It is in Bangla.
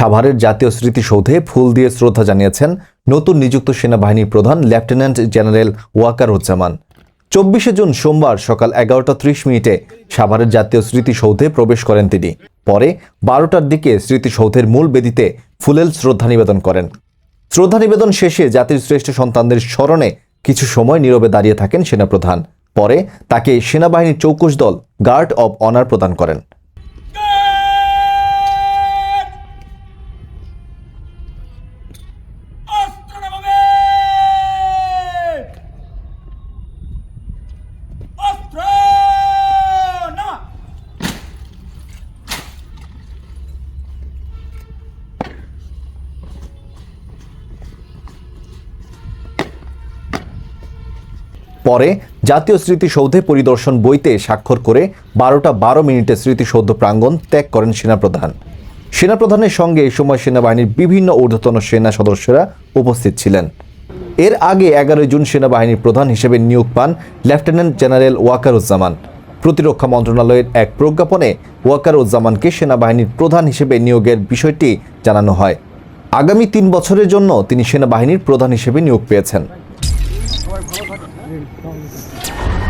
সাভারের জাতীয় স্মৃতিসৌধে ফুল দিয়ে শ্রদ্ধা জানিয়েছেন নতুন নিযুক্ত সেনাবাহিনীর প্রধান লেফটেন্যান্ট জেনারেল ওয়াকারুজ্জামান। চব্বিশে জুন সোমবার সকাল এগারোটা ত্রিশ মিনিটে সাভারের জাতীয় স্মৃতিসৌধে প্রবেশ করেন তিনি। পরে বারোটার দিকে স্মৃতিসৌধের মূল বেদিতে ফুলেল শ্রদ্ধা নিবেদন করেন। শ্রদ্ধা নিবেদন শেষে জাতির শ্রেষ্ঠ সন্তানদের স্মরণে কিছু সময় নীরবে দাঁড়িয়ে থাকেন সেনাপ্রধান। পরে তাকে সেনাবাহিনীর চৌকুশ দল গার্ড অব অনার প্রদান করেন। পরে জাতীয় স্মৃতিসৌধে পরিদর্শন বইতে স্বাক্ষর করে বারোটা বারো মিনিটে স্মৃতিসৌধ প্রাঙ্গণ ত্যাগ করেন সেনাপ্রধান। সেনাপ্রধানের সঙ্গে এই সময় সেনাবাহিনীর বিভিন্ন ঊর্ধ্বতন সেনা সদস্যরা উপস্থিত ছিলেন। এর আগে এগারোই জুন সেনাবাহিনীর প্রধান হিসেবে নিয়োগ পান লেফটেন্যান্ট জেনারেল ওয়াকারুজ্জামান। প্রতিরক্ষা মন্ত্রণালয়ের এক প্রজ্ঞাপনে ওয়াকারুজ্জামানকে সেনাবাহিনীর প্রধান হিসেবে নিয়োগের বিষয়টি জানানো হয়। আগামী তিন বছরের জন্য তিনি সেনাবাহিনীর প্রধান হিসেবে নিয়োগ পেয়েছেন। you